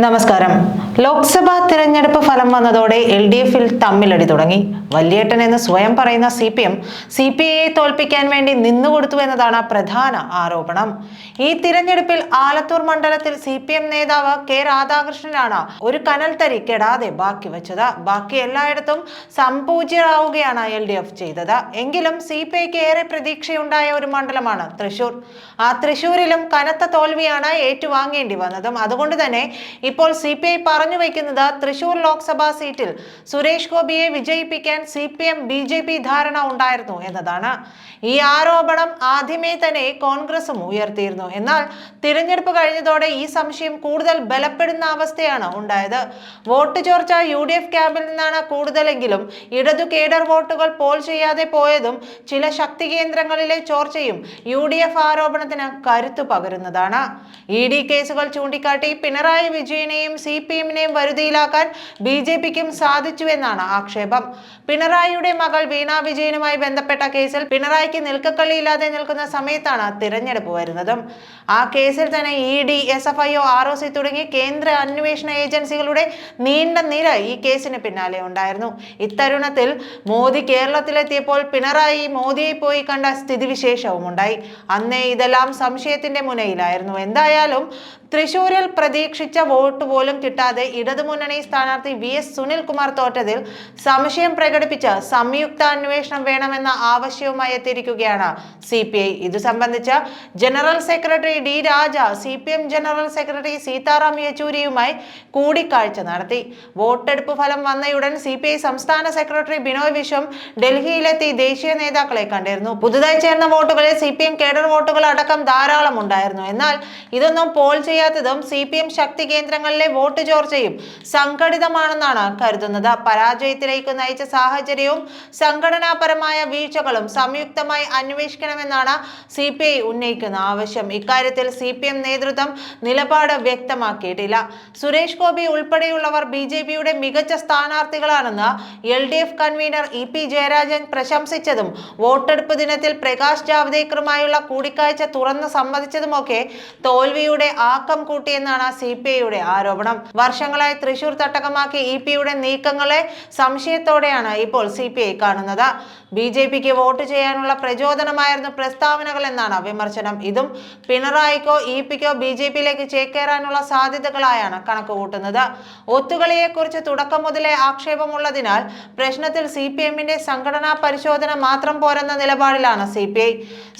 നമസ്കാരം. ലോക്സഭാ തിരഞ്ഞെടുപ്പ് ഫലം വന്നതോടെ എൽ ഡി എഫിൽ തമ്മിലടി തുടങ്ങി. വല്യേട്ടൻ എന്ന് സ്വയം പറയുന്ന C P M C P ഐയെ തോൽപ്പിക്കാൻ വേണ്ടി നിന്നുകൊടുത്തു എന്നതാണ് പ്രധാന ആരോപണം. ഈ തിരഞ്ഞെടുപ്പിൽ ആലത്തൂർ മണ്ഡലത്തിൽ സി പി എം നേതാവ് കെ രാധാകൃഷ്ണനാണ് ഒരു കനൽ തരി കെടാതെ ബാക്കി വെച്ചത്. ബാക്കി എല്ലായിടത്തും സംപൂജ്യരാവുകയാണ് എൽ ഡി എഫ് ചെയ്തത്. എങ്കിലും സി പി ഐക്ക് ഏറെ പ്രതീക്ഷയുണ്ടായ ഒരു മണ്ഡലമാണ് തൃശൂർ. ആ തൃശൂരിലും കനത്ത തോൽവിയാണ് ഏറ്റുവാങ്ങേണ്ടി വന്നതും. അതുകൊണ്ട് തന്നെ ഇപ്പോൾ സി പി ഐ പറഞ്ഞു വയ്ക്കുന്നത് തൃശൂർ ലോക്സഭാ സീറ്റിൽ സുരേഷ് ഗോപിയെ വിജയിപ്പിക്കാൻ C P M B J P ധാരണ ഉണ്ടായിരുന്നു എന്നതാണ്. ഈ ആരോപണം ആദ്യമേ തന്നെ കോൺഗ്രസും ഉയർത്തിയിരുന്നു. എന്നാൽ തിരഞ്ഞെടുപ്പ് കഴിഞ്ഞതോടെ ഈ സംശയം കൂടുതൽ ബലപ്പെടുന്ന അവസ്ഥയാണ് ഉണ്ടായത്. വോട്ട് ചോർച്ച യു ഡി എഫ് ക്യാമ്പിൽ നിന്നാണ് കൂടുതലെങ്കിലും ഇടതു കേഡർ വോട്ടുകൾ പോൾ ചെയ്യാതെ പോയതും ചില ശക്തി കേന്ദ്രങ്ങളിലെ ചോർച്ചയും യു ഡി എഫ് ആരോപണത്തിന് കരുത്തു പകരുന്നതാണ്. ഇ ഡി കേസുകൾ ചൂണ്ടിക്കാട്ടി പിണറായി വിജയനെയും സി പി എമ്മിനെയും വരുതിയിലാക്കാൻ ബി ജെ പിക്കും സാധിച്ചുവെന്നാണ് ആക്ഷേപം. പിണറായിയുടെ മകൾ വീണ വിജയനുമായി ബന്ധപ്പെട്ട കേസിൽ പിണറായിക്ക് നിൽക്കക്കള്ളിയില്ലാതെ നിൽക്കുന്ന സമയത്താണ് തിരഞ്ഞെടുപ്പ് വരുന്നതും. ആ കേസിൽ തന്നെ E D S F I O R O C തുടങ്ങിയ കേന്ദ്ര അന്വേഷണ ഏജൻസികളുടെ നീണ്ട നിര ഈ കേസിന് പിന്നാലെ ഉണ്ടായിരുന്നു. ഇത്തരുണത്തിൽ മോദി കേരളത്തിലെത്തിയപ്പോൾ പിണറായി മോദിയെ പോയി കണ്ട സ്ഥിതിവിശേഷവും ഉണ്ടായി അന്നേ ഇതെല്ലാം സംശയത്തിന്റെ മുനയിലായിരുന്നു. എന്തായാലും തൃശൂരിൽ പ്രതീക്ഷിച്ച വോട്ട് പോലും കിട്ടാതെ ഇടതുമുന്നണി സ്ഥാനാർത്ഥി വി എസ് സുനിൽകുമാർ തോറ്റതിൽ സംശയം പ്രകടിപ്പിച്ച് സംയുക്ത അന്വേഷണം വേണമെന്ന ആവശ്യവുമായി എത്തിയിരിക്കുകയാണ് സി പി ഐ. ഇത് സംബന്ധിച്ച് general secretary D Raja C P M general secretary Sitaram യെച്ചൂരിയുമായി കൂടിക്കാഴ്ച നടത്തി. വോട്ടെടുപ്പ് ഫലം വന്നയുടൻ സി പി ഐ സംസ്ഥാന സെക്രട്ടറി ബിനോയ് വിശ്വം ഡൽഹിയിലെത്തി ദേശീയ നേതാക്കളെ കണ്ടിരുന്നു. പുതുതായി ചേർന്ന വോട്ടുകളിൽ സി പി എം കേഡർ വോട്ടുകൾ അടക്കം ധാരാളം ഉണ്ടായിരുന്നു. എന്നാൽ ഇതൊന്നും പോൾ ചെയ്യാത്തതും സി പി എം ശക്തി കേന്ദ്രങ്ങളിലെ വോട്ട് ചോർച്ചയും സംഘടിതമാണെന്നാണ് കരുതുന്നത്. പരാജയത്തിലേക്ക് നയിച്ച സാഹചര്യവും സംഘടനാപരമായ വീഴ്ചകളും സംയുക്തമായി അന്വേഷിക്കണമെന്നാണ് സി പി ഐ ഉന്നയിക്കുന്ന ആവശ്യം. ഇക്കാര്യത്തിൽ സി പി എം നേതൃത്വം നിലപാട് വ്യക്തമാക്കിയിട്ടില്ല. സുരേഷ് ഗോപി ഉൾപ്പെടെയുള്ളവർ ബി ജെ പിയുടെ മികച്ച സ്ഥാനാർത്ഥികളാണെന്ന് L D F convener E P Jayarajan പ്രശംസിച്ചതും വോട്ടെടുപ്പ് ദിനത്തിൽ പ്രകാശ് ജാവ്ദേക്കറുമായുള്ള കൂടിക്കാഴ്ച തുറന്ന് സമ്മതിച്ചതുമൊക്കെ തോൽവിയുടെ ആക്കം കൂട്ടിയെന്നാണ് സി പി ഐയുടെ ആരോപണം. വർഷങ്ങളായി തൃശൂർ തട്ടകമാക്കി ഇ പിയുടെ നീക്കങ്ങളെ സംശയത്തോടെയാണ് ഇപ്പോൾ സി പി ഐ കാണുന്നത്. ബി ജെ പിക്ക് വോട്ട് ചെയ്യാനുള്ള പ്രചോദനമായിരുന്നു പ്രസ്താവനകൾ എന്നാണ് വിമർശനം. ഇതും പിണറായിക്കോ ഇ പിക്കോ ബി ജെ പിയിലേക്ക് ചേക്കേറാനുള്ള സാധ്യതകളായാണ് കണക്കുകൂട്ടുന്നത്. ഒത്തുകളിയെക്കുറിച്ച് തുടക്കം മുതലേ ആക്ഷേപമുള്ളതിനാൽ പ്രശ്നത്തിൽ സി പി എമ്മിന്റെ സംഘടനാ പരിശോധന മാത്രം പോരെന്ന നിലപാടിലാണ് C P I.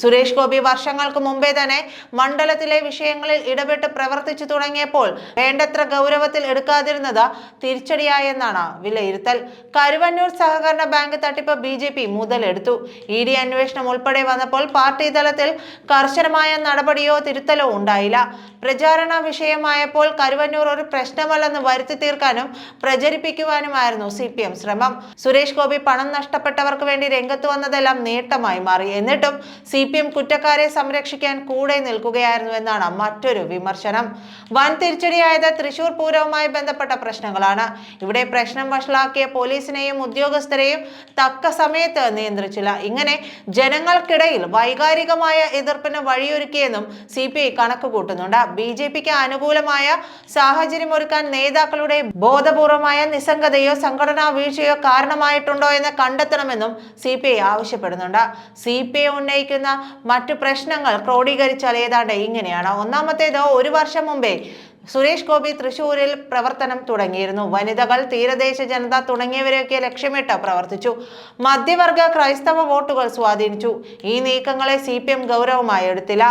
Suresh Gopi വർഷങ്ങൾക്ക് മുമ്പേ തന്നെ മണ്ഡലത്തിലെ വിഷയങ്ങളിൽ ഇടപെട്ട് പ്രവർത്തിച്ചു തുടങ്ങിയപ്പോൾ വേണ്ടത്ര ഗൗരവത്തിൽ എടുക്കാതിരുന്നത് തിരിച്ചടിയായെന്നാണ് വിലയിരുത്തൽ. കരുവന്നൂർ സഹകരണ ബാങ്ക് തട്ടിപ്പ് ബി ജെ പി മുതലെടുത്തു. ഇ ഡി അന്വേഷണം ഉൾപ്പെടെ വന്നപ്പോൾ പാർട്ടി തലത്തിൽ കർശനമായ നടപടിയോ തിരുത്തലോ ഉണ്ടായില്ല. പ്രചാരണ വിഷയമായപ്പോൾ കരുവന്നൂർ ഒരു പ്രശ്നമല്ലെന്ന് വരുത്തി തീർക്കാനും പ്രചരിപ്പിക്കുവാനുമായിരുന്നു സി പി എം ശ്രമം. സുരേഷ് ഗോപി പണം നഷ്ടപ്പെട്ടവർക്ക് വേണ്ടി രംഗത്ത് വന്നതെല്ലാം നേട്ടമായി മാറി. എന്നിട്ടും സി പി എം കുറ്റക്കാരെ സംരക്ഷിക്കാൻ കൂടെ നിൽക്കുകയായിരുന്നു എന്നാണ് മറ്റൊരു വിമർശനം. വൻ തിരിച്ചടിയായത് തൃശൂർ പൂരവുമായി ബന്ധപ്പെട്ട പ്രശ്നങ്ങളാണ്. ഇവിടെ പ്രശ്നം വഷളാക്കിയ പോലീസിനെയും ഉദ്യോഗസ്ഥരെയും തക്ക സമയത്ത് നിയന്ത്രിച്ചില്ല. ഇങ്ങനെ ജനങ്ങൾക്കിടയിൽ വൈകാരികമായ എതിർപ്പിന് വഴിയൊരുക്കിയെന്നും സി പി ഐ കണക്ക് കൂട്ടുന്നുണ്ട് ബി ജെ പിക്ക് അനുകൂലമായ സാഹചര്യമൊരുക്കാൻ നേതാക്കളുടെ ബോധപൂർവമായ നിസ്സംഗതയോ സംഘടനാ വീഴ്ചയോ കാരണമായിട്ടുണ്ടോ എന്ന് കണ്ടെത്തണമെന്നും സി പി ഐ ആവശ്യപ്പെടുന്നുണ്ട്. സി പി ഐ ഉന്നയിക്കുന്ന മറ്റു പ്രശ്നങ്ങൾ ക്രോഡീകരിച്ചാൽ ഏതാണ്ട് ഇങ്ങനെയാണ്. ഒന്നാമത്തേത് ഒരു വർഷം മുമ്പേ സുരേഷ് ഗോപി തൃശൂരിൽ പ്രവർത്തനം തുടങ്ങിയിരുന്നു. വനിതകൾ തീരദേശ ജനത തുടങ്ങിയവരെയൊക്കെ ലക്ഷ്യമിട്ട് പ്രവർത്തിച്ചു. മധ്യവർഗ ക്രൈസ്തവ വോട്ടുകൾ സ്വാധീനിച്ചു. ഈ നീക്കങ്ങളെ സി പി എം ഗൗരവമായി എടുത്തില്ല.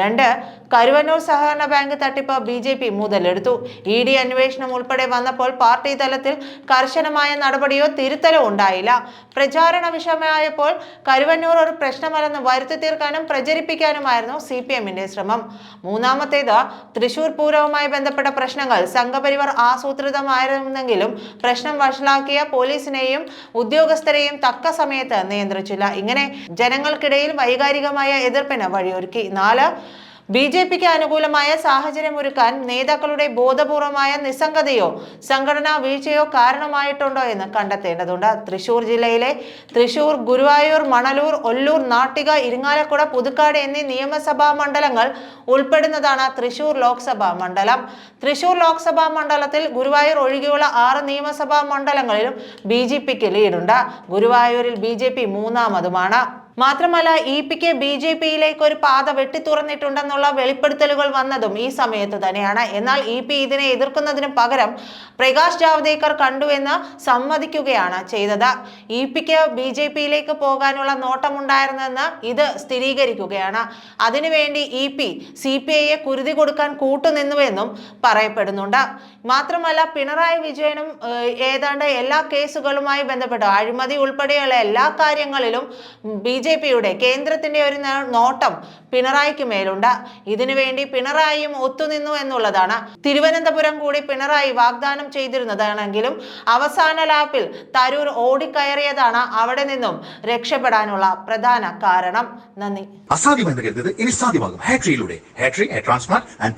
രണ്ട് കരുവന്നൂർ സഹകരണ ബാങ്ക് തട്ടിപ്പ് ബി ജെ പി മുതലെടുത്തു. ഇ ഡി അന്വേഷണം ഉൾപ്പെടെ വന്നപ്പോൾ പാർട്ടി തലത്തിൽ കർശനമായ നടപടിയോ തിരുത്തലോ ഉണ്ടായില്ല. പ്രചാരണ വിഷയമായപ്പോൾ കരുവന്നൂർ ഒരു പ്രശ്നമല്ലെന്ന് വരുത്തി തീർക്കാനും പ്രചരിപ്പിക്കാനുമായിരുന്നു സി പി എമ്മിന്റെ ശ്രമം. മൂന്നാമത്തേത് തൃശൂർ പൂരവുമായി ബന്ധപ്പെട്ട പ്രശ്നങ്ങൾ സംഘപരിവാർ ആസൂത്രിതമായിരുന്നെങ്കിലും പ്രശ്നം വഷളാക്കിയ പോലീസിനെയും ഉദ്യോഗസ്ഥരെയും തക്ക സമയത്ത് നിയന്ത്രിച്ചില്ല. ഇങ്ങനെ ജനങ്ങൾക്കിടയിൽ വൈകാരികമായ എതിർപ്പിന് വഴിയൊരുക്കി. നാല് ബി ജെ പിക്ക് അനുകൂലമായ സാഹചര്യമൊരുക്കാൻ നേതാക്കളുടെ ബോധപൂർവമായ നിസ്സംഗതയോ സംഘടനാ വീഴ്ചയോ കാരണമായിട്ടുണ്ടോ എന്ന് കണ്ടെത്തേണ്ടതുണ്ട്. തൃശൂർ ജില്ലയിലെ തൃശൂർ ഗുരുവായൂർ മണലൂർ ഒല്ലൂർ നാട്ടിക ഇരിങ്ങാലക്കുട പുതുക്കാട് എന്നീ നിയമസഭാ മണ്ഡലങ്ങൾ ഉൾപ്പെടുന്നതാണ് തൃശൂർ ലോക്സഭാ മണ്ഡലം. തൃശൂർ ലോക്സഭാ മണ്ഡലത്തിൽ ഗുരുവായൂർ ഒഴികെയുള്ള ആറ് നിയമസഭാ മണ്ഡലങ്ങളിലും ബി ജെ പിക്ക് ലീഡുണ്ട്. ഗുരുവായൂരിൽ ബി ജെ പി മൂന്നാമതുമാണ്. മാത്രമല്ല ഇ പിക്ക് ബി ജെ പിയിലേക്ക് ഒരു പാത വെട്ടിത്തുറന്നിട്ടുണ്ടെന്നുള്ള വെളിപ്പെടുത്തലുകൾ വന്നതും ഈ സമയത്ത് തന്നെയാണ്. എന്നാൽ ഇ പി ഇതിനെ എതിർക്കുന്നതിന് പകരം പ്രകാശ് ജാവ്ദേക്കർ കണ്ടുവെന്ന് സമ്മതിക്കുകയാണ് ചെയ്തത്. ഇ പിക്ക് ബി ജെ പിയിലേക്ക് പോകാനുള്ള നോട്ടമുണ്ടായിരുന്നെന്ന് ഇത് സ്ഥിരീകരിക്കുകയാണ്. അതിനുവേണ്ടി ഇ പി സി പി ഐയെ കുരുതി കൊടുക്കാൻ കൂട്ടുനിന്നുവെന്നും പറയപ്പെടുന്നുണ്ട്. മാത്രമല്ല പിണറായി വിജയനും ഏതാണ്ട് എല്ലാ കേസുകളുമായി ബന്ധപ്പെട്ട് അഴിമതി ഉൾപ്പെടെയുള്ള എല്ലാ കാര്യങ്ങളിലും ബി ജെ പിയുടെ കേന്ദ്രത്തിന്റെ ഒരു നോട്ടം പിണറായിക്ക് മേലുണ്ട്. ഇതിനുവേണ്ടി പിണറായിയും ഒത്തുനിന്നു എന്നുള്ളതാണ്. തിരുവനന്തപുരം കൂടി പിണറായി വാഗ്ദാനം ചെയ്തിരുന്നതാണെങ്കിലും അവസാന ലാപ്പിൽ തരൂർ ഓടിക്കയറിയതാണ് അവിടെ നിന്നും രക്ഷപ്പെടാനുള്ള പ്രധാന കാരണം. നന്ദി. അസാധ്യമെന്ന് കരുതത് ഇനി സാധ്യമാകും. ആൻഡ്